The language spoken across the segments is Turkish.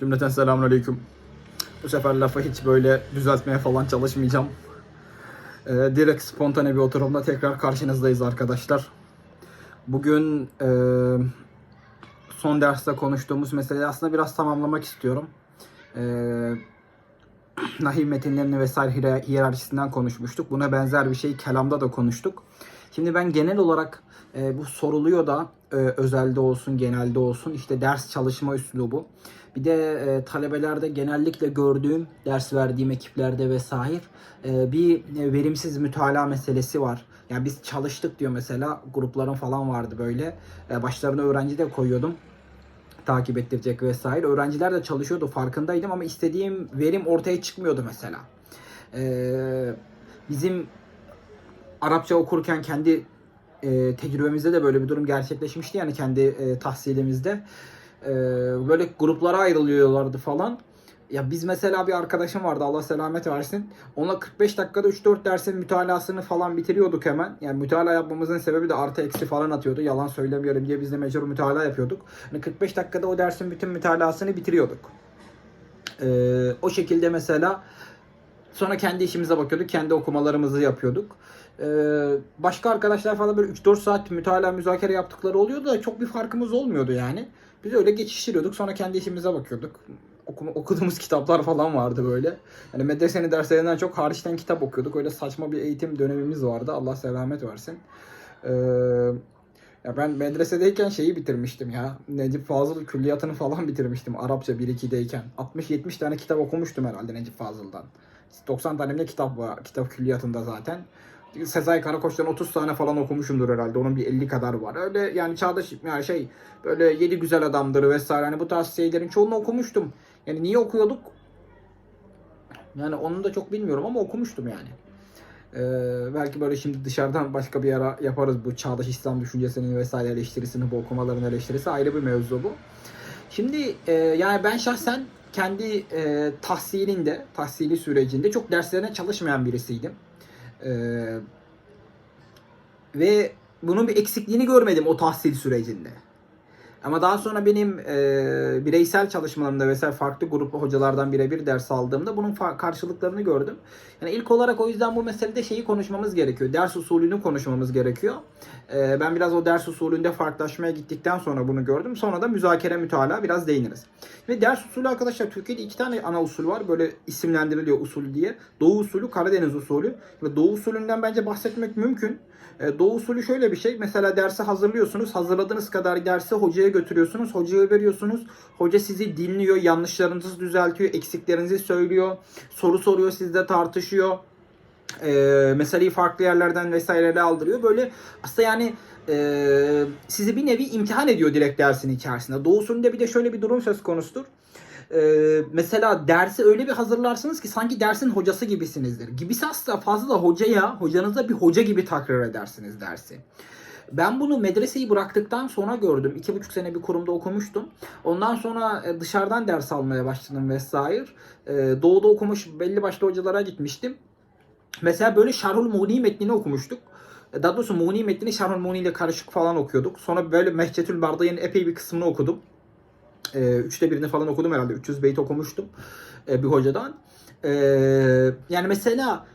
Cümleten selamünaleyküm. Bu sefer lafı hiç böyle düzeltmeye falan çalışmayacağım. Ee, direkt spontane bir oturumda tekrar karşınızdayız arkadaşlar. Bugün e, son derste konuştuğumuz meseleyi aslında biraz tamamlamak istiyorum. E, Nahiv metinlerini vesaire hiyer- hiyerarşisinden konuşmuştuk. Buna benzer bir şey kelamda da konuştuk. Şimdi ben genel olarak e, bu soruluyor da e, özelde olsun genelde olsun işte ders çalışma üslubu. Bir de e, talebelerde genellikle gördüğüm ders verdiğim ekiplerde vesaire e, bir e, verimsiz mütalaa meselesi var. Yani biz çalıştık diyor mesela grupların falan vardı böyle. E, başlarına öğrenci de koyuyordum takip ettirecek vesaire. Öğrenciler de çalışıyordu farkındaydım ama istediğim verim ortaya çıkmıyordu mesela. Ee, bizim Arapça okurken kendi e, tecrübemizde de böyle bir durum gerçekleşmişti yani kendi e, tahsilimizde. Ee, böyle gruplara ayrılıyorlardı falan. Ya biz mesela bir arkadaşım vardı Allah selamet versin. Ona 45 dakikada 3-4 dersin mütalasını falan bitiriyorduk hemen. Yani mütalaa yapmamızın sebebi de artı eksi falan atıyordu. Yalan söylemiyorum diye biz de mecbur mütalaa yapıyorduk. Yani 45 dakikada o dersin bütün mütalasını bitiriyorduk. Ee, o şekilde mesela sonra kendi işimize bakıyorduk. Kendi okumalarımızı yapıyorduk. Ee, başka arkadaşlar falan böyle 3-4 saat mütalaa müzakere yaptıkları oluyordu da çok bir farkımız olmuyordu yani. Biz öyle geçiştiriyorduk. Sonra kendi işimize bakıyorduk. Okuma, okuduğumuz kitaplar falan vardı böyle. Yani medresenin derslerinden çok hariçten kitap okuyorduk. Öyle saçma bir eğitim dönemimiz vardı. Allah selamet versin. Ee, ya ben medresedeyken şeyi bitirmiştim ya. Necip Fazıl külliyatını falan bitirmiştim Arapça 1-2'deyken. 60-70 tane kitap okumuştum herhalde Necip Fazıl'dan. 90 tane ne kitap var kitap külliyatında zaten. Sezai Karakoç'tan 30 tane falan okumuşumdur herhalde. Onun bir 50 kadar var. Öyle yani çağdaş yani şey böyle yedi güzel adamdır vesaire. Hani bu tarz şeylerin çoğunu okumuştum. Yani niye okuyorduk? Yani onu da çok bilmiyorum ama okumuştum yani. Ee, belki böyle şimdi dışarıdan başka bir ara yaparız bu çağdaş İslam düşüncesinin vesaire eleştirisini, bu okumaların eleştirisi ayrı bir mevzu bu. Şimdi e, yani ben şahsen kendi e, tahsilinde, tahsili sürecinde çok derslerine çalışmayan birisiydim. Ee, ve bunun bir eksikliğini görmedim o tahsil sürecinde. Ama daha sonra benim e, bireysel çalışmalarımda vesaire farklı gruplu hocalardan birebir ders aldığımda bunun karşılıklarını gördüm. Yani ilk olarak o yüzden bu meselede şeyi konuşmamız gerekiyor. Ders usulünü konuşmamız gerekiyor. E, ben biraz o ders usulünde farklılaşmaya gittikten sonra bunu gördüm. Sonra da müzakere mütalaa biraz değiniriz. Ve ders usulü arkadaşlar Türkiye'de iki tane ana usul var. Böyle isimlendiriliyor usul diye. Doğu usulü, Karadeniz usulü. Ve Doğu usulünden bence bahsetmek mümkün. E, Doğu usulü şöyle bir şey. Mesela dersi hazırlıyorsunuz. Hazırladığınız kadar dersi hocaya götürüyorsunuz. Hocaya veriyorsunuz. Hoca sizi dinliyor. Yanlışlarınızı düzeltiyor. Eksiklerinizi söylüyor. Soru soruyor. Sizle tartışıyor. E, meseleyi farklı yerlerden vesaireyle aldırıyor. Böyle aslında yani e, sizi bir nevi imtihan ediyor direkt dersin içerisinde. Doğu usulünde bir de şöyle bir durum söz konusudur. Ee, mesela dersi öyle bir hazırlarsınız ki sanki dersin hocası gibisinizdir. Gibisi aslında fazla hocaya, hocanıza bir hoca gibi takrar edersiniz dersi. Ben bunu medreseyi bıraktıktan sonra gördüm. İki buçuk sene bir kurumda okumuştum. Ondan sonra e, dışarıdan ders almaya başladım vesaire. Ee, Doğu'da okumuş belli başlı hocalara gitmiştim. Mesela böyle Şerhul Muni metnini okumuştuk. E, Daha doğrusu Muni metnini Şerhul Muni ile karışık falan okuyorduk. Sonra böyle Mehcetül Bardayı'nın epey bir kısmını okudum. E, üçte birini falan okudum herhalde. 300 beyt okumuştum e, bir hocadan. E, yani mesela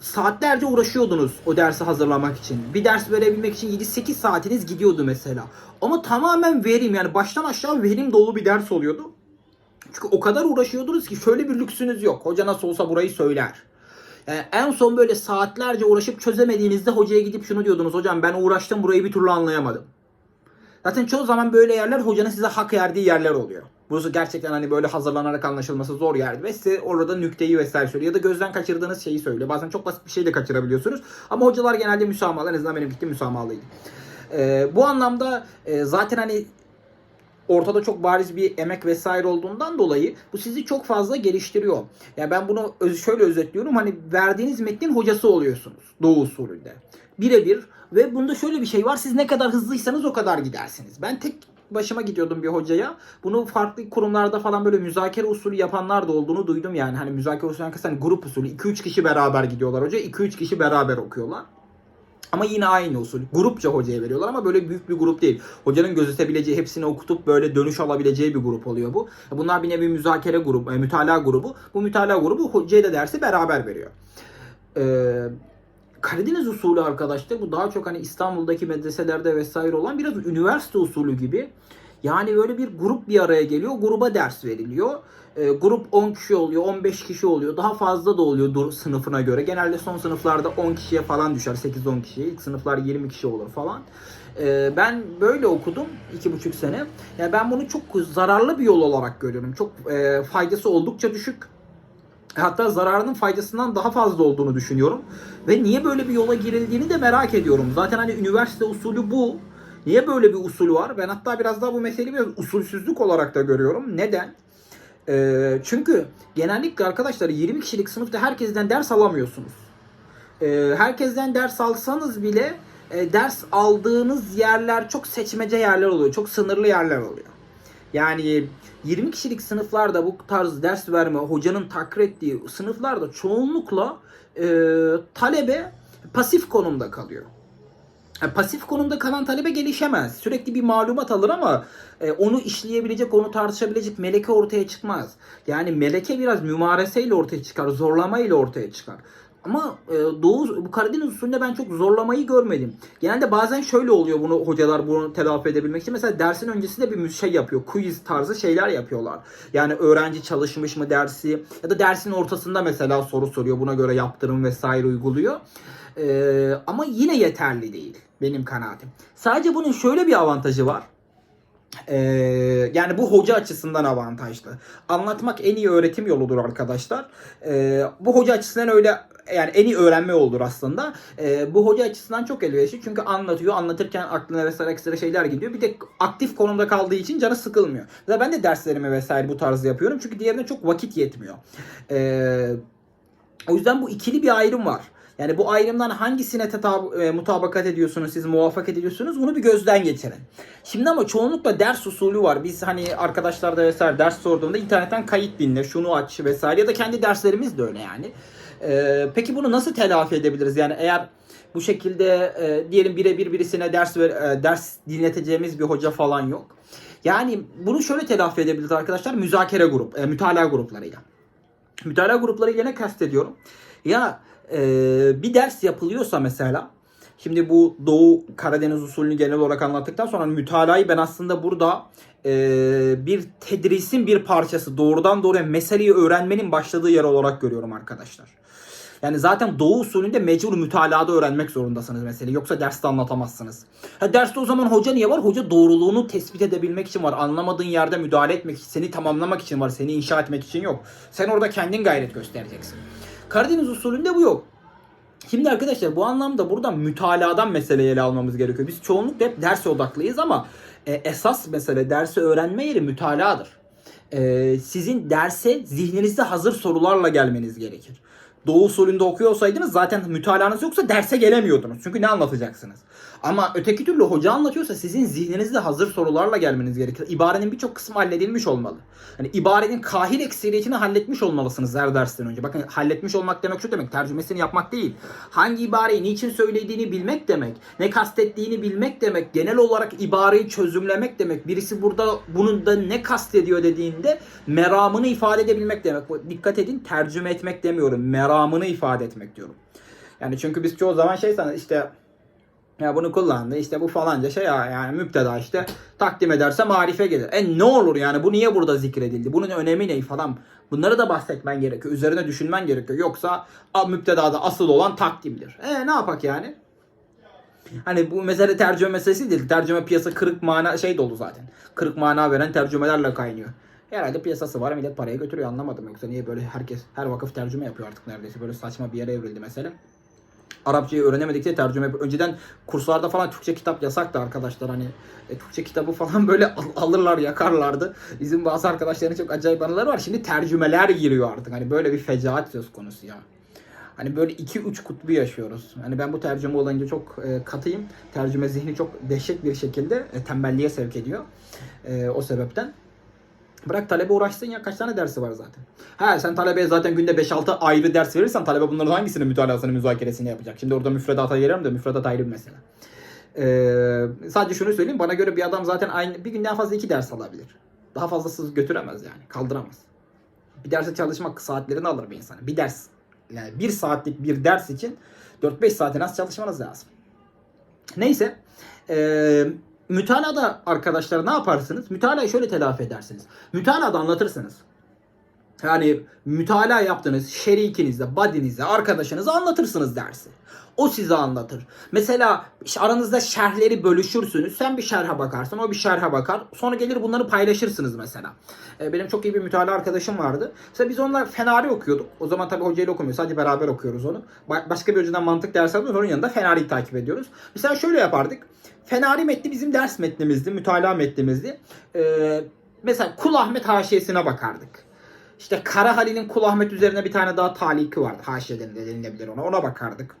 saatlerce uğraşıyordunuz o dersi hazırlamak için. Bir ders verebilmek için 7-8 saatiniz gidiyordu mesela. Ama tamamen verim yani baştan aşağı verim dolu bir ders oluyordu. Çünkü o kadar uğraşıyordunuz ki şöyle bir lüksünüz yok. Hoca nasıl olsa burayı söyler. Yani en son böyle saatlerce uğraşıp çözemediğinizde hocaya gidip şunu diyordunuz. Hocam ben uğraştım burayı bir türlü anlayamadım. Zaten çoğu zaman böyle yerler hocanın size hak verdiği yerler oluyor. Burası gerçekten hani böyle hazırlanarak anlaşılması zor yerdi. Ve size orada nükteyi vesaire söylüyor. Ya da gözden kaçırdığınız şeyi söylüyor. Bazen çok basit bir şey de kaçırabiliyorsunuz. Ama hocalar genelde müsamahalı. En azından benim gittiğim müsamahalıydı. Ee, bu anlamda e, zaten hani ortada çok bariz bir emek vesaire olduğundan dolayı bu sizi çok fazla geliştiriyor. Yani ben bunu öz- şöyle özetliyorum. Hani verdiğiniz metnin hocası oluyorsunuz. Doğu usulünde. Birebir ve bunda şöyle bir şey var. Siz ne kadar hızlıysanız o kadar gidersiniz. Ben tek başıma gidiyordum bir hocaya. Bunu farklı kurumlarda falan böyle müzakere usulü yapanlar da olduğunu duydum yani. Hani müzakere usulü hani grup usulü. 2-3 kişi beraber gidiyorlar hoca. 2-3 kişi beraber okuyorlar. Ama yine aynı usul. Grupça hocaya veriyorlar ama böyle büyük bir grup değil. Hocanın gözetebileceği, hepsini okutup böyle dönüş alabileceği bir grup oluyor bu. Bunlar bir nevi müzakere grubu, e, mütalaa grubu. Bu mütalaa grubu hocaya da dersi beraber veriyor. Ee, Karadeniz usulü arkadaşlar bu daha çok hani İstanbul'daki medreselerde vesaire olan biraz üniversite usulü gibi. Yani böyle bir grup bir araya geliyor. Gruba ders veriliyor. Ee, grup 10 kişi oluyor, 15 kişi oluyor. Daha fazla da oluyor dur- sınıfına göre. Genelde son sınıflarda 10 kişiye falan düşer. 8-10 kişiye. İlk sınıflar 20 kişi olur falan. Ee, ben böyle okudum 2,5 sene. Yani ben bunu çok zararlı bir yol olarak görüyorum. Çok e, faydası oldukça düşük. Hatta zararının faydasından daha fazla olduğunu düşünüyorum. Ve niye böyle bir yola girildiğini de merak ediyorum. Zaten hani üniversite usulü bu. Niye böyle bir usul var? Ben hatta biraz daha bu meseleyi biraz usulsüzlük olarak da görüyorum. Neden? Ee, çünkü genellikle arkadaşlar 20 kişilik sınıfta herkesten ders alamıyorsunuz. Ee, herkesten ders alsanız bile e, ders aldığınız yerler çok seçmece yerler oluyor. Çok sınırlı yerler oluyor. Yani 20 kişilik sınıflarda bu tarz ders verme, hocanın takdir ettiği sınıflarda çoğunlukla e, talebe pasif konumda kalıyor. Yani pasif konumda kalan talebe gelişemez. Sürekli bir malumat alır ama e, onu işleyebilecek, onu tartışabilecek meleke ortaya çıkmaz. Yani meleke biraz mümareseyle ortaya çıkar, zorlamayla ortaya çıkar. Ama e, Doğu, bu Karadeniz usulünde ben çok zorlamayı görmedim. Genelde bazen şöyle oluyor bunu hocalar bunu telafi edebilmek için. Mesela dersin öncesinde bir şey yapıyor. Quiz tarzı şeyler yapıyorlar. Yani öğrenci çalışmış mı dersi ya da dersin ortasında mesela soru soruyor. Buna göre yaptırım vesaire uyguluyor. E, ama yine yeterli değil benim kanaatim. Sadece bunun şöyle bir avantajı var. Ee, yani bu hoca açısından avantajlı. Anlatmak en iyi öğretim yoludur arkadaşlar. Ee, bu hoca açısından öyle yani en iyi öğrenme yoludur aslında. Ee, bu hoca açısından çok elverişli çünkü anlatıyor. Anlatırken aklına vesaire ekstra şeyler gidiyor. Bir de aktif konumda kaldığı için canı sıkılmıyor. Ve ben de derslerimi vesaire bu tarzda yapıyorum. Çünkü diğerine çok vakit yetmiyor. Ee, o yüzden bu ikili bir ayrım var. Yani bu ayrımdan hangisine tetab- e, mutabakat ediyorsunuz, siz muvaffakat ediyorsunuz bunu bir gözden geçirin. Şimdi ama çoğunlukla ders usulü var. Biz hani arkadaşlarda vesaire ders sorduğunda internetten kayıt dinle, şunu aç vesaire ya da kendi derslerimiz de öyle yani. Ee, peki bunu nasıl telafi edebiliriz? Yani eğer bu şekilde e, diyelim birebir birisine ders ver, e, ders dinleteceğimiz bir hoca falan yok. Yani bunu şöyle telafi edebiliriz arkadaşlar. Müzakere grup, e, mütalaa gruplarıyla. Mütalaa gruplarıyla ne kastediyorum? Ya e, bir ders yapılıyorsa mesela Şimdi bu Doğu Karadeniz usulünü genel olarak anlattıktan sonra mütalayı ben aslında burada e, bir tedrisin bir parçası doğrudan doğruya meseleyi öğrenmenin başladığı yer olarak görüyorum arkadaşlar. Yani zaten Doğu usulünde mecbur mütalada öğrenmek zorundasınız meseleyi. Yoksa derste anlatamazsınız. Ha, derste o zaman hoca niye var? Hoca doğruluğunu tespit edebilmek için var. Anlamadığın yerde müdahale etmek için, seni tamamlamak için var. Seni inşa etmek için yok. Sen orada kendin gayret göstereceksin. Karadeniz usulünde bu yok. Şimdi arkadaşlar bu anlamda buradan mütaladan meseleyi ele almamız gerekiyor. Biz çoğunlukla hep derse odaklıyız ama e, esas mesele dersi öğrenme yeri mütaladır. E, sizin derse zihninizde hazır sorularla gelmeniz gerekir. Doğu usulünde okuyor olsaydınız zaten mütalanız yoksa derse gelemiyordunuz. Çünkü ne anlatacaksınız? Ama öteki türlü hoca anlatıyorsa sizin zihninizde hazır sorularla gelmeniz gerekir. İbarenin birçok kısmı halledilmiş olmalı. Hani ibarenin kahir ekseriyetini halletmiş olmalısınız her dersten önce. Bakın halletmiş olmak demek şu demek. Tercümesini yapmak değil. Hangi ibareyi niçin söylediğini bilmek demek. Ne kastettiğini bilmek demek. Genel olarak ibareyi çözümlemek demek. Birisi burada bunun da ne kastediyor dediğinde meramını ifade edebilmek demek. Dikkat edin tercüme etmek demiyorum. Meramını ifade etmek diyorum. Yani çünkü biz çoğu zaman şey sanırız işte ya bunu kullandı işte bu falanca şey ya yani müpteda işte takdim ederse marife gelir. E ne olur yani bu niye burada zikredildi? Bunun önemi ne falan. Bunları da bahsetmen gerekiyor. Üzerine düşünmen gerekiyor. Yoksa müptedada asıl olan takdimdir. E ne yapak yani? Hani bu mesele tercüme meselesi değil. Tercüme piyasa kırık mana şey dolu zaten. Kırık mana veren tercümelerle kaynıyor. Herhalde piyasası var millet paraya götürüyor anlamadım. Yoksa niye böyle herkes her vakıf tercüme yapıyor artık neredeyse. Böyle saçma bir yere evrildi mesele. Arapçayı öğrenemedikçe tercüme yapıyor. Önceden kurslarda falan Türkçe kitap yasaktı arkadaşlar. Hani e, Türkçe kitabı falan böyle al- alırlar yakarlardı. Bizim bazı arkadaşların çok acayip anıları var. Şimdi tercümeler giriyor artık. Hani böyle bir fecaat söz konusu ya. Hani böyle iki uç kutbu yaşıyoruz. Hani ben bu tercüme olunca çok e, katıyım. Tercüme zihni çok dehşet bir şekilde e, tembelliğe sevk ediyor. E, o sebepten. Bırak talebe uğraşsın ya kaç tane dersi var zaten. Ha sen talebeye zaten günde 5-6 ayrı ders verirsen talebe bunların hangisini mütalasını müzakeresini yapacak? Şimdi orada müfredata gelirim de müfredat ayrı bir mesele. Ee, sadece şunu söyleyeyim bana göre bir adam zaten aynı bir günden fazla iki ders alabilir. Daha fazlası götüremez yani kaldıramaz. Bir derse çalışmak saatlerini alır bir insana. Bir ders yani bir saatlik bir ders için 4-5 saatin az çalışmanız lazım. Neyse. Eee mütalada arkadaşlar ne yaparsınız? Mütalayı şöyle telafi edersiniz. Mütalada anlatırsınız. Yani mütalaa yaptığınız şerikinizle, badinizle, arkadaşınıza anlatırsınız dersi. O size anlatır. Mesela aranızda şerhleri bölüşürsünüz. Sen bir şerhe bakarsın, o bir şerhe bakar. Sonra gelir bunları paylaşırsınız mesela. Ee, benim çok iyi bir mütalaa arkadaşım vardı. Mesela biz onunla Fenari okuyorduk. O zaman tabii hocayla okumuyoruz. Sadece beraber okuyoruz onu. Ba- başka bir hocadan mantık dersi alıyoruz. Onun yanında Fenari'yi takip ediyoruz. Mesela şöyle yapardık. Fenari metni bizim ders metnimizdi. Mütalaa metnimizdi. Ee, mesela Kul Ahmet haşiyesine bakardık. İşte Kara Halil'in Kul Ahmet üzerine bir tane daha taliki vardı. Haşiyeden de denilebilir ona. Ona bakardık.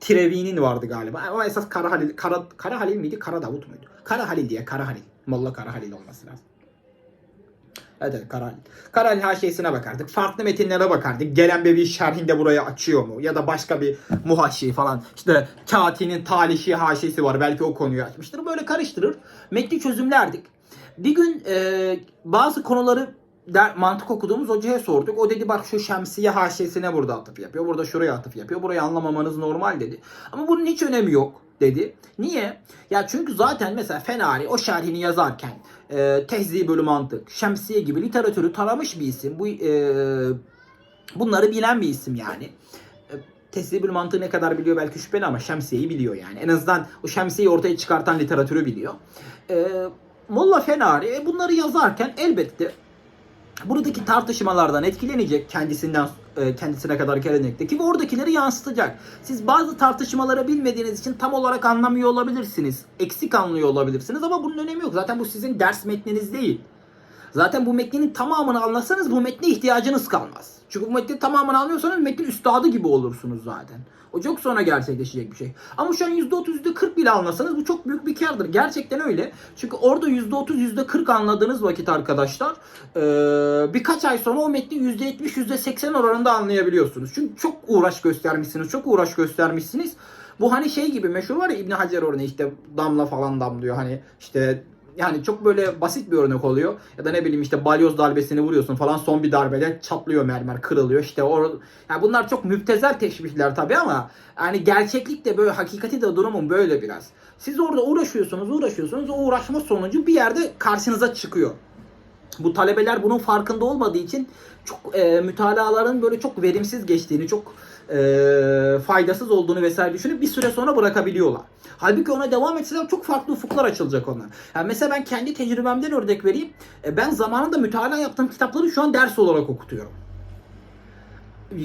Trevi'nin vardı galiba. Ama esas Kara Halil, Kara, Kara Halil miydi? Kara Davut muydu? Kara Halil diye Kara Halil. Molla Kara Halil olması lazım. Evet, evet Kara Halil. Kara Halil haşiyesine bakardık. Farklı metinlere bakardık. Gelen bir şerhinde buraya açıyor mu? Ya da başka bir muhaşi falan. İşte Kati'nin talişi haşiyesi var. Belki o konuyu açmıştır. Böyle karıştırır. Metni çözümlerdik. Bir gün e, bazı konuları der, mantık okuduğumuz hocaya sorduk. O dedi bak şu şemsiye haşiyesine burada atıf yapıyor. Burada şuraya atıf yapıyor. Burayı anlamamanız normal dedi. Ama bunun hiç önemi yok dedi. Niye? Ya çünkü zaten mesela Fenari o şerhini yazarken e, Tehzibül Mantık, Şemsiye gibi literatürü taramış bir isim. Bu e, bunları bilen bir isim yani. E, Tehzibül Mantığı ne kadar biliyor belki şüpheli ama Şemsiye'yi biliyor yani. En azından o Şemsiye'yi ortaya çıkartan literatürü biliyor. E, Molla Fenari e, bunları yazarken elbette buradaki tartışmalardan etkilenecek kendisinden kendisine kadar gelenekteki ve oradakileri yansıtacak. Siz bazı tartışmaları bilmediğiniz için tam olarak anlamıyor olabilirsiniz. Eksik anlıyor olabilirsiniz ama bunun önemi yok. Zaten bu sizin ders metniniz değil. Zaten bu metnin tamamını anlasanız bu metne ihtiyacınız kalmaz. Çünkü bu metnin tamamını anlıyorsanız metnin üstadı gibi olursunuz zaten. O çok sonra gerçekleşecek bir şey. Ama şu an %30, %40 bile anlasanız bu çok büyük bir kardır. Gerçekten öyle. Çünkü orada %30, %40 anladığınız vakit arkadaşlar birkaç ay sonra o metni %70, %80 oranında anlayabiliyorsunuz. Çünkü çok uğraş göstermişsiniz, çok uğraş göstermişsiniz. Bu hani şey gibi meşhur var ya İbn Hacer örneği işte damla falan damlıyor hani işte yani çok böyle basit bir örnek oluyor. Ya da ne bileyim işte balyoz darbesini vuruyorsun falan son bir darbede çatlıyor mermer kırılıyor. İşte o yani bunlar çok müptezel teşbihler tabii ama yani gerçeklik de böyle hakikati de durumun böyle biraz. Siz orada uğraşıyorsunuz uğraşıyorsunuz o uğraşma sonucu bir yerde karşınıza çıkıyor. Bu talebeler bunun farkında olmadığı için çok e, mütalaların böyle çok verimsiz geçtiğini, çok e, faydasız olduğunu vesaire düşünüp bir süre sonra bırakabiliyorlar. Halbuki ona devam etseler çok farklı ufuklar açılacak ona. Yani mesela ben kendi tecrübemden örnek vereyim. E, ben zamanında mütalaa yaptığım kitapları şu an ders olarak okutuyorum.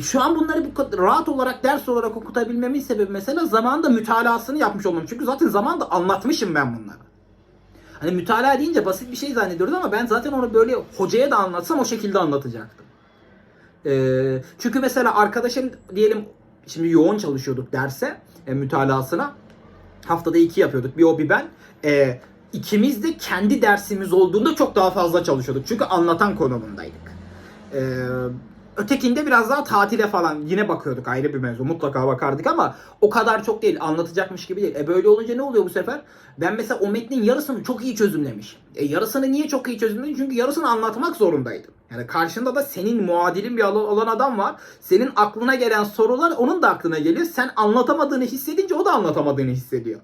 Şu an bunları bu rahat olarak ders olarak okutabilmemin sebebi mesela zamanında mütalasını yapmış olmam. Çünkü zaten zamanında anlatmışım ben bunları. Hani mütalaa deyince basit bir şey zannediyoruz ama ben zaten onu böyle hocaya da anlatsam o şekilde anlatacaktım. Ee, çünkü mesela arkadaşım diyelim şimdi yoğun çalışıyorduk derse e, mütalasına. Haftada iki yapıyorduk. Bir o bir ben. E, ikimiz de kendi dersimiz olduğunda çok daha fazla çalışıyorduk. Çünkü anlatan konumundaydık. Eee Ötekinde biraz daha tatile falan yine bakıyorduk ayrı bir mevzu. Mutlaka bakardık ama o kadar çok değil. Anlatacakmış gibi değil. E böyle olunca ne oluyor bu sefer? Ben mesela o metnin yarısını çok iyi çözümlemiş. E yarısını niye çok iyi çözümledim? Çünkü yarısını anlatmak zorundaydım. Yani karşında da senin muadilin bir olan adam var. Senin aklına gelen sorular onun da aklına geliyor. Sen anlatamadığını hissedince o da anlatamadığını hissediyor.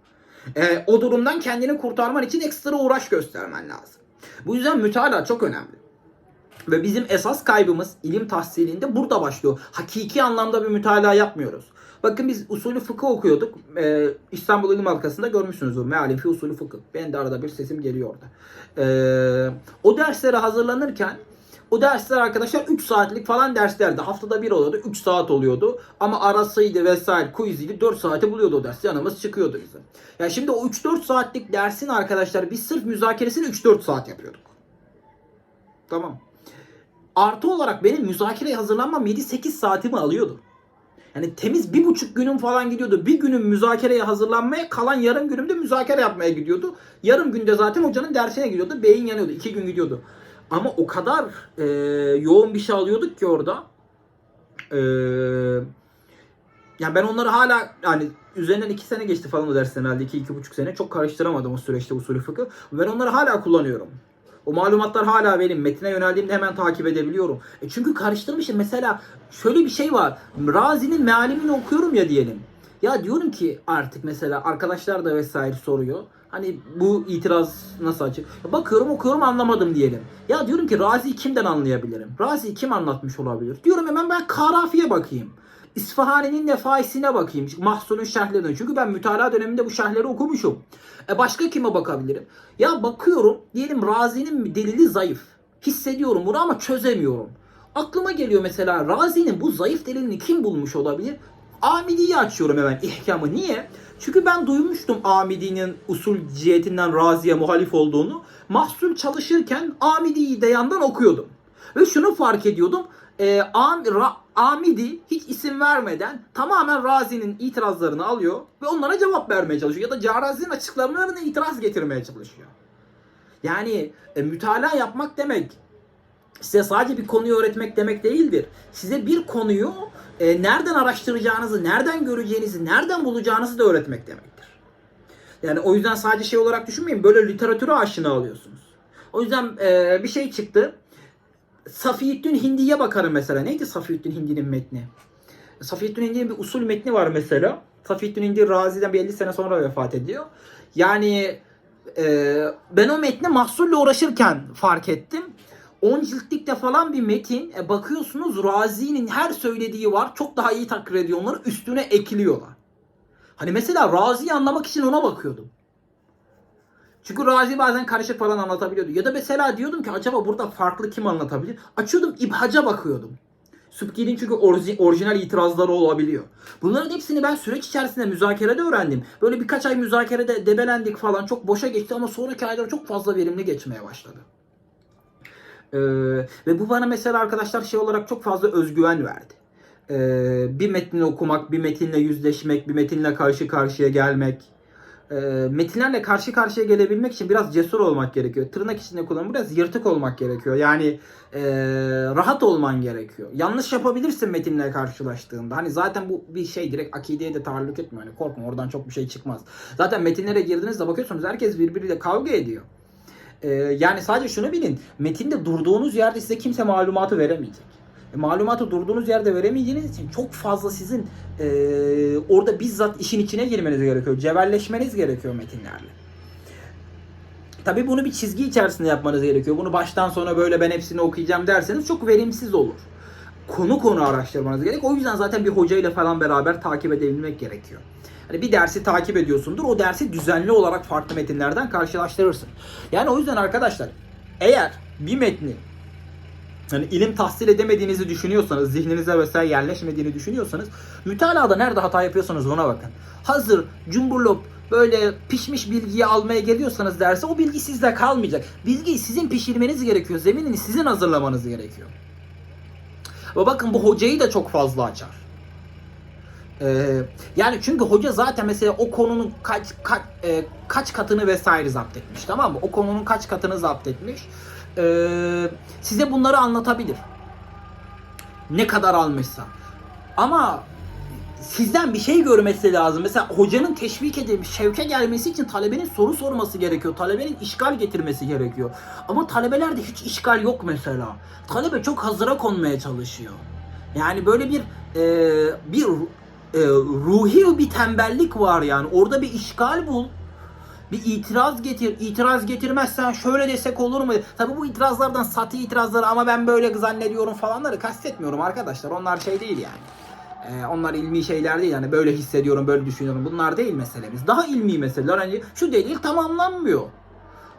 E, o durumdan kendini kurtarman için ekstra uğraş göstermen lazım. Bu yüzden mütalaa çok önemli. Ve bizim esas kaybımız ilim tahsilinde burada başlıyor. Hakiki anlamda bir mütalaa yapmıyoruz. Bakın biz usulü fıkıh okuyorduk. Ee, İstanbul İlim Halkası'nda görmüşsünüzdür. Mealim fi usulü fıkıh. Benim de arada bir sesim geliyor orada. Ee, o derslere hazırlanırken o dersler arkadaşlar 3 saatlik falan derslerdi. Haftada bir oluyordu. 3 saat oluyordu. Ama arasıydı vesaire quiziydi. 4 saati buluyordu o ders. Yanımız çıkıyordu bize. Yani şimdi o 3-4 saatlik dersin arkadaşlar biz sırf müzakeresini 3-4 saat yapıyorduk. Tamam. Artı olarak benim müzakereye hazırlanmam 7-8 saatimi alıyordu. Yani temiz bir buçuk günüm falan gidiyordu. Bir günüm müzakereye hazırlanmaya kalan yarım günümde müzakere yapmaya gidiyordu. Yarım günde zaten hocanın dersine gidiyordu. Beyin yanıyordu. iki gün gidiyordu. Ama o kadar e, yoğun bir şey alıyorduk ki orada. E, yani ben onları hala yani üzerinden iki sene geçti falan o dersten herhalde iki, iki buçuk sene. Çok karıştıramadım o süreçte usulü fıkıh. Ben onları hala kullanıyorum. O malumatlar hala benim. Metine yöneldiğimde hemen takip edebiliyorum. E çünkü karıştırmışım. Mesela şöyle bir şey var. Razi'nin mealimini okuyorum ya diyelim. Ya diyorum ki artık mesela arkadaşlar da vesaire soruyor. Hani bu itiraz nasıl açık? Bakıyorum okuyorum anlamadım diyelim. Ya diyorum ki Razi'yi kimden anlayabilirim? Razi'yi kim anlatmış olabilir? Diyorum hemen ben Karafi'ye bakayım. İsfahani'nin nefaisine bakayım. Mahsun'un şerhlerine. Çünkü ben mütalaa döneminde bu şerhleri okumuşum. E başka kime bakabilirim? Ya bakıyorum diyelim Razi'nin delili zayıf. Hissediyorum bunu ama çözemiyorum. Aklıma geliyor mesela Razi'nin bu zayıf delilini kim bulmuş olabilir? Amidi'yi açıyorum hemen ihkamı. Niye? Çünkü ben duymuştum Amidi'nin usul cihetinden Razi'ye muhalif olduğunu. Mahsul çalışırken Amidi'yi de yandan okuyordum. Ve şunu fark ediyordum. E, Am, Ra- Amidi hiç isim vermeden tamamen Razi'nin itirazlarını alıyor ve onlara cevap vermeye çalışıyor. Ya da Carazi'nin açıklamalarına itiraz getirmeye çalışıyor. Yani e, mütalaa yapmak demek size sadece bir konuyu öğretmek demek değildir. Size bir konuyu e, nereden araştıracağınızı, nereden göreceğinizi, nereden bulacağınızı da öğretmek demektir. Yani o yüzden sadece şey olarak düşünmeyin. Böyle literatüre aşina alıyorsunuz. O yüzden e, bir şey çıktı. Safiyeddin Hindi'ye bakarım mesela. Neydi Safiyeddin Hindi'nin metni? Safiyeddin Hindi'nin bir usul metni var mesela. Safiyeddin Hindi Razi'den bir 50 sene sonra vefat ediyor. Yani e, ben o metne mahsulle uğraşırken fark ettim. 10 ciltlikte falan bir metin. E, bakıyorsunuz Razi'nin her söylediği var. Çok daha iyi takdir ediyor onları. Üstüne ekliyorlar. Hani mesela Razi'yi anlamak için ona bakıyordum. Çünkü Razi bazen karışık falan anlatabiliyordu. Ya da mesela diyordum ki acaba burada farklı kim anlatabilir? Açıyordum İbhaca bakıyordum. Sübki'nin çünkü orji- orijinal itirazları olabiliyor. Bunların hepsini ben süreç içerisinde müzakerede öğrendim. Böyle birkaç ay müzakerede debelendik falan. Çok boşa geçti ama sonraki aylar çok fazla verimli geçmeye başladı. Ee, ve bu bana mesela arkadaşlar şey olarak çok fazla özgüven verdi. Ee, bir metni okumak, bir metinle yüzleşmek, bir metinle karşı karşıya gelmek. Ee, metinlerle karşı karşıya gelebilmek için biraz cesur olmak gerekiyor. Tırnak içinde kullanım biraz yırtık olmak gerekiyor. Yani ee, rahat olman gerekiyor. Yanlış yapabilirsin metinle karşılaştığında. Hani zaten bu bir şey direkt akideye de taalluk etmiyor. Hani korkma oradan çok bir şey çıkmaz. Zaten metinlere girdiğinizde bakıyorsunuz herkes birbiriyle kavga ediyor. Ee, yani sadece şunu bilin. Metinde durduğunuz yerde size kimse malumatı veremeyecek. E, malumatı durduğunuz yerde veremeyeceğiniz için çok fazla sizin e, orada bizzat işin içine girmeniz gerekiyor. Cebelleşmeniz gerekiyor metinlerle. Tabii bunu bir çizgi içerisinde yapmanız gerekiyor. Bunu baştan sona böyle ben hepsini okuyacağım derseniz çok verimsiz olur. Konu konu araştırmanız gerek. O yüzden zaten bir hocayla falan beraber takip edebilmek gerekiyor. Hani bir dersi takip ediyorsundur. O dersi düzenli olarak farklı metinlerden karşılaştırırsın. Yani o yüzden arkadaşlar eğer bir metni hani ilim tahsil edemediğinizi düşünüyorsanız, zihninize vesaire yerleşmediğini düşünüyorsanız mütalada nerede hata yapıyorsanız ona bakın. Hazır cumburlop böyle pişmiş bilgiyi almaya geliyorsanız derse o bilgi sizde kalmayacak. Bilgiyi sizin pişirmeniz gerekiyor. Zeminini sizin hazırlamanız gerekiyor. Ve bakın bu hocayı da çok fazla açar. Ee, yani çünkü hoca zaten mesela o konunun kaç kaç, e, kaç katını vesaire zapt etmiş tamam mı? O konunun kaç katını zapt etmiş. Ee, size bunları anlatabilir. Ne kadar almışsa. Ama sizden bir şey görmesi lazım. Mesela hocanın teşvik edilmiş, şevke gelmesi için talebenin soru sorması gerekiyor. Talebenin işgal getirmesi gerekiyor. Ama talebelerde hiç işgal yok mesela. Talebe çok hazıra konmaya çalışıyor. Yani böyle bir e, bir e, ruhi bir tembellik var yani. Orada bir işgal bul. Bir itiraz getir. İtiraz getirmezsen şöyle desek olur mu? Tabii bu itirazlardan sati itirazları ama ben böyle zannediyorum falanları kastetmiyorum arkadaşlar. Onlar şey değil yani. Ee, onlar ilmi şeyler değil yani böyle hissediyorum, böyle düşünüyorum. Bunlar değil meselemiz. Daha ilmi meseleler. Hani şu delil tamamlanmıyor.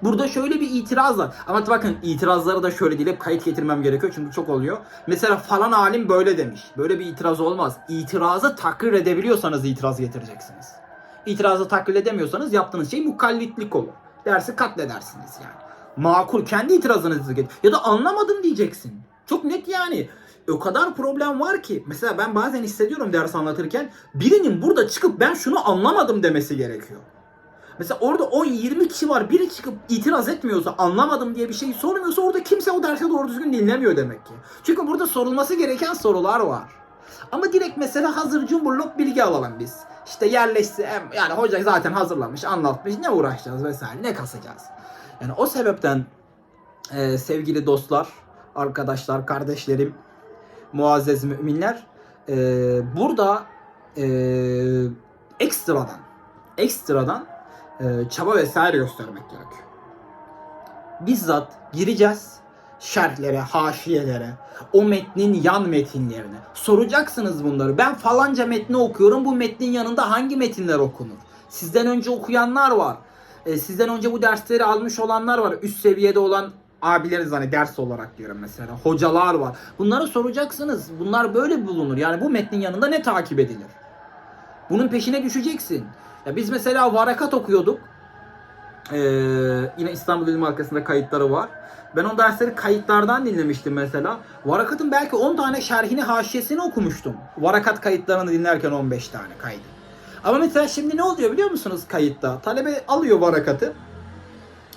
Burada şöyle bir itiraz var. Ama bakın itirazları da şöyle değil. Kayıt getirmem gerekiyor çünkü çok oluyor. Mesela falan alim böyle demiş. Böyle bir itiraz olmaz. İtirazı takrir edebiliyorsanız itiraz getireceksiniz. İtirazı takrir edemiyorsanız yaptığınız şey mukallitlik olur. Dersi katledersiniz yani. Makul kendi itirazınızı getir. Ya da anlamadım diyeceksin. Çok net yani. O kadar problem var ki. Mesela ben bazen hissediyorum ders anlatırken birinin burada çıkıp ben şunu anlamadım demesi gerekiyor. Mesela orada 10-20 kişi var. Biri çıkıp itiraz etmiyorsa, anlamadım diye bir şey sormuyorsa orada kimse o dersi doğru düzgün dinlemiyor demek ki. Çünkü burada sorulması gereken sorular var. Ama direkt mesela hazır cumburluk bilgi alalım biz. İşte yerleşse yani hoca zaten hazırlamış, anlatmış. Ne uğraşacağız vesaire, ne kasacağız. Yani o sebepten e, sevgili dostlar, arkadaşlar, kardeşlerim, muazzez müminler e, burada e, ekstradan ekstradan e, çaba vesaire göstermek gerekiyor. Bizzat gireceğiz şerhlere, haşiyelere, o metnin yan metinlerine. Soracaksınız bunları. Ben falanca metni okuyorum. Bu metnin yanında hangi metinler okunur? Sizden önce okuyanlar var. E, sizden önce bu dersleri almış olanlar var. Üst seviyede olan abileriz hani ders olarak diyorum mesela. Hocalar var. Bunları soracaksınız. Bunlar böyle bulunur. Yani bu metnin yanında ne takip edilir? Bunun peşine düşeceksin. Ya biz mesela varakat okuyorduk. Ee, yine İstanbul İlim Halkası'nda kayıtları var. Ben o dersleri kayıtlardan dinlemiştim mesela. Varakat'ın belki 10 tane şerhini, haşiyesini okumuştum. Varakat kayıtlarını dinlerken 15 tane kaydı. Ama mesela şimdi ne oluyor biliyor musunuz kayıtta? Talebe alıyor varakatı,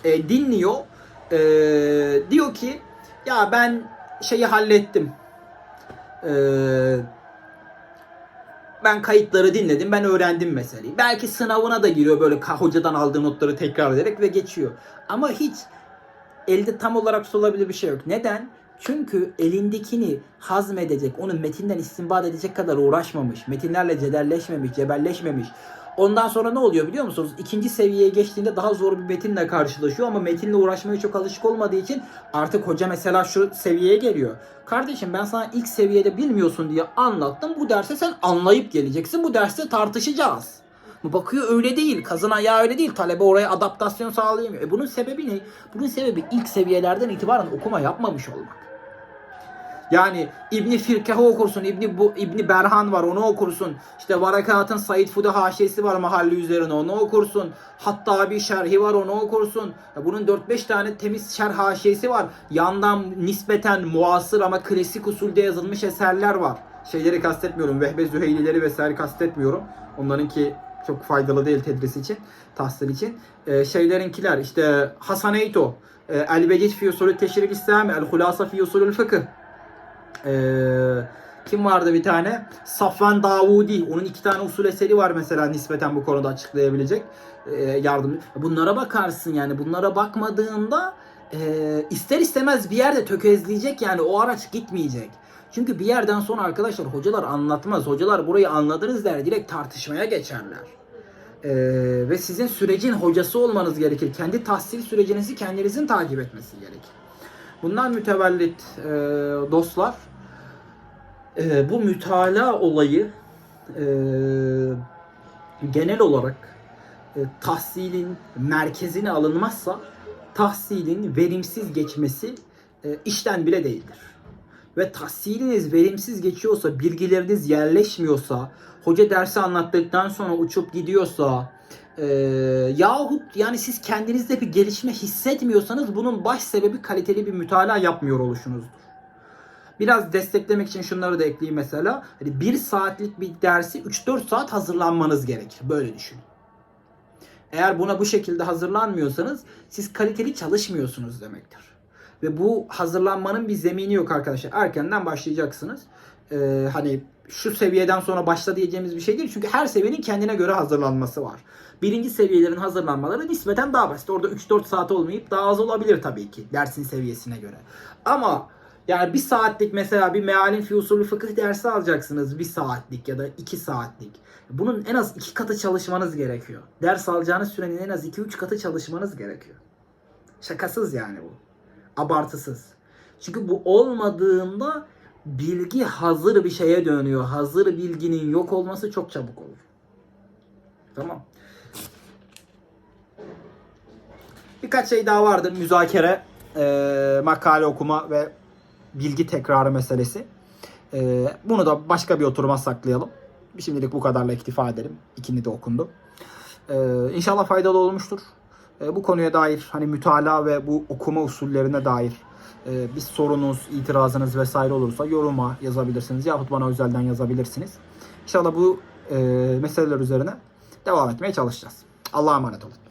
e, dinliyor, e, diyor ki ya ben şeyi hallettim. Eee ben kayıtları dinledim, ben öğrendim meseleyi. Belki sınavına da giriyor böyle hocadan aldığı notları tekrar ederek ve geçiyor. Ama hiç elde tam olarak sorulabilir bir şey yok. Neden? Çünkü elindekini hazmedecek, onu metinden istinbat edecek kadar uğraşmamış. Metinlerle cederleşmemiş, cebelleşmemiş. Ondan sonra ne oluyor biliyor musunuz? İkinci seviyeye geçtiğinde daha zor bir metinle karşılaşıyor ama metinle uğraşmaya çok alışık olmadığı için artık hoca mesela şu seviyeye geliyor. Kardeşim ben sana ilk seviyede bilmiyorsun diye anlattım. Bu derse sen anlayıp geleceksin. Bu derste tartışacağız. Bakıyor öyle değil. Kazın ayağı öyle değil. Talebe oraya adaptasyon sağlayamıyor. E bunun sebebi ne? Bunun sebebi ilk seviyelerden itibaren okuma yapmamış olmak. Yani İbni Firkah'ı okursun, İbni bu İbni Berhan var onu okursun. İşte Varakat'ın Said Fude haşiyesi var mahalle üzerine onu okursun. Hatta bir şerhi var onu okursun. Bunun 4-5 tane temiz şerh haşiyesi var. Yandan nispeten muasır ama klasik usulde yazılmış eserler var. Şeyleri kastetmiyorum. Vehbe Züheylileri vesaire kastetmiyorum. Onlarınki çok faydalı değil tedris için, tahsil için. Ee, şeylerinkiler işte Hasan Eyto, e, El Veciz fi usulü teşrik İslami, El Hulasa fi usulü fıkıh. Ee, kim vardı bir tane? Safvan Davudi. Onun iki tane usul eseri var mesela nispeten bu konuda açıklayabilecek. Ee, yardım. Bunlara bakarsın yani. Bunlara bakmadığında e, ister istemez bir yerde tökezleyecek yani. O araç gitmeyecek. Çünkü bir yerden sonra arkadaşlar hocalar anlatmaz. Hocalar burayı anladınız der. Direkt tartışmaya geçerler. Ee, ve sizin sürecin hocası olmanız gerekir. Kendi tahsil sürecinizi kendinizin takip etmesi gerekir. Bundan mütevellit e, dostlar e, bu mütalaa olayı e, genel olarak e, tahsilin merkezine alınmazsa tahsilin verimsiz geçmesi e, işten bile değildir. Ve tahsiliniz verimsiz geçiyorsa, bilgileriniz yerleşmiyorsa, hoca dersi anlattıktan sonra uçup gidiyorsa, e, yahut yani siz kendinizde bir gelişme hissetmiyorsanız bunun baş sebebi kaliteli bir mütalaa yapmıyor oluşunuzdur. Biraz desteklemek için şunları da ekleyeyim mesela. Hani bir saatlik bir dersi 3-4 saat hazırlanmanız gerekir. Böyle düşünün. Eğer buna bu şekilde hazırlanmıyorsanız siz kaliteli çalışmıyorsunuz demektir. Ve bu hazırlanmanın bir zemini yok arkadaşlar. Erkenden başlayacaksınız. Ee, hani şu seviyeden sonra başla diyeceğimiz bir şey değil. Çünkü her seviyenin kendine göre hazırlanması var. Birinci seviyelerin hazırlanmaları nispeten daha basit. Orada 3-4 saat olmayıp daha az olabilir tabii ki dersin seviyesine göre. Ama yani bir saatlik mesela bir mealin fi usulü fıkıh dersi alacaksınız. Bir saatlik ya da iki saatlik. Bunun en az iki katı çalışmanız gerekiyor. Ders alacağınız sürenin en az iki üç katı çalışmanız gerekiyor. Şakasız yani bu. Abartısız. Çünkü bu olmadığında bilgi hazır bir şeye dönüyor. Hazır bilginin yok olması çok çabuk olur. Tamam. Birkaç şey daha vardı. Müzakere, e, makale okuma ve bilgi tekrarı meselesi. E, bunu da başka bir oturuma saklayalım. Şimdilik bu kadarla iktifa edelim. İkini de okundu. E, inşallah faydalı olmuştur. E, bu konuya dair hani mütalaa ve bu okuma usullerine dair e, bir sorunuz, itirazınız vesaire olursa yoruma yazabilirsiniz yahut bana özelden yazabilirsiniz. İnşallah bu e, meseleler üzerine devam etmeye çalışacağız. Allah'a emanet olun.